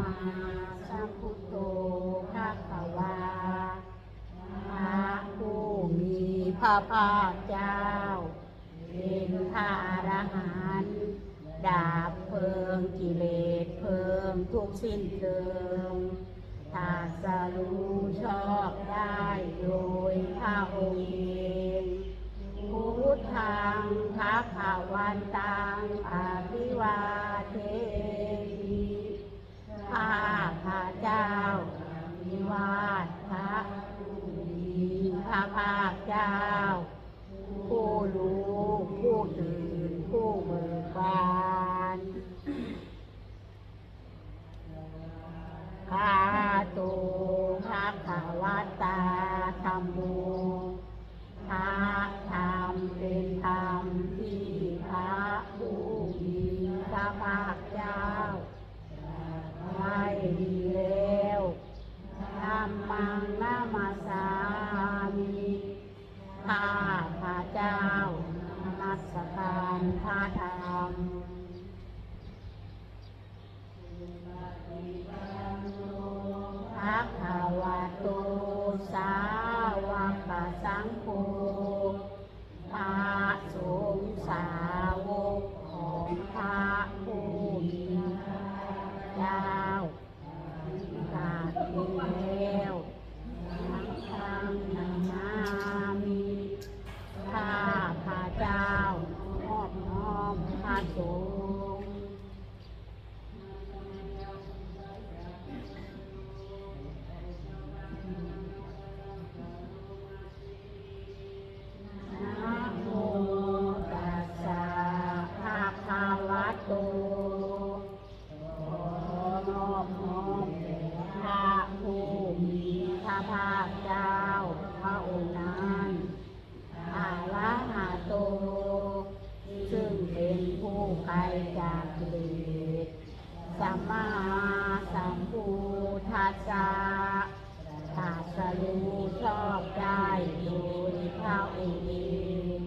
มาสัมพุทโธภะคะวาพระผู้มีพระภาคเจ้า เป็นพระอรหันต์ดาบเพิ่งกิเลสเพิ่งทุกสิ้นเชิงตาสรู้ชอบได้โดยพระองค์ ธรรมพระขาวะโตสาวกสังโฆพระสงฆ์สาวกของพระผู้ จากกิเลสสัมมาสัมพุทธัสสะตรัสรู้ชอบได้โดยพระองค์เอง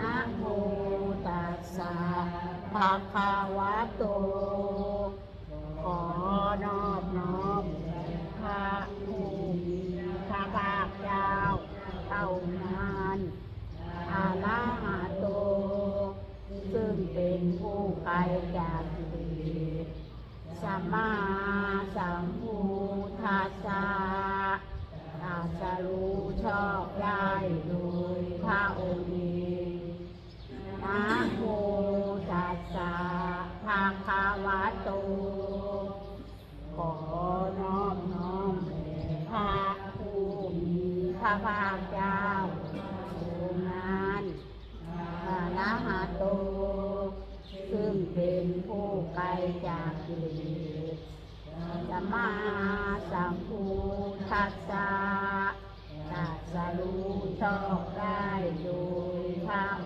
นะโมตัสสะภะคะวะโต ขอนอบน้อมแด่พระผู้มีพระภาคเจ้าเท่านั้นอาลาหาโต ซึ่งเป็นผู้ ไกลจากกิเลสสัมมาสัมพุทธัสสะอาจจะรู้ชอบได้โดยพระองค์เองนะโมตัสสะภะคะวะโต ขอน้อบน้อมแด่พระผู้มีพระภาคเจ้าองค์นั้นพระหะโต เป็นผู้ไกลจากกิเลสสัมมาสัมพุทธัสสะตัสรู้ชอบได้โดยธรรม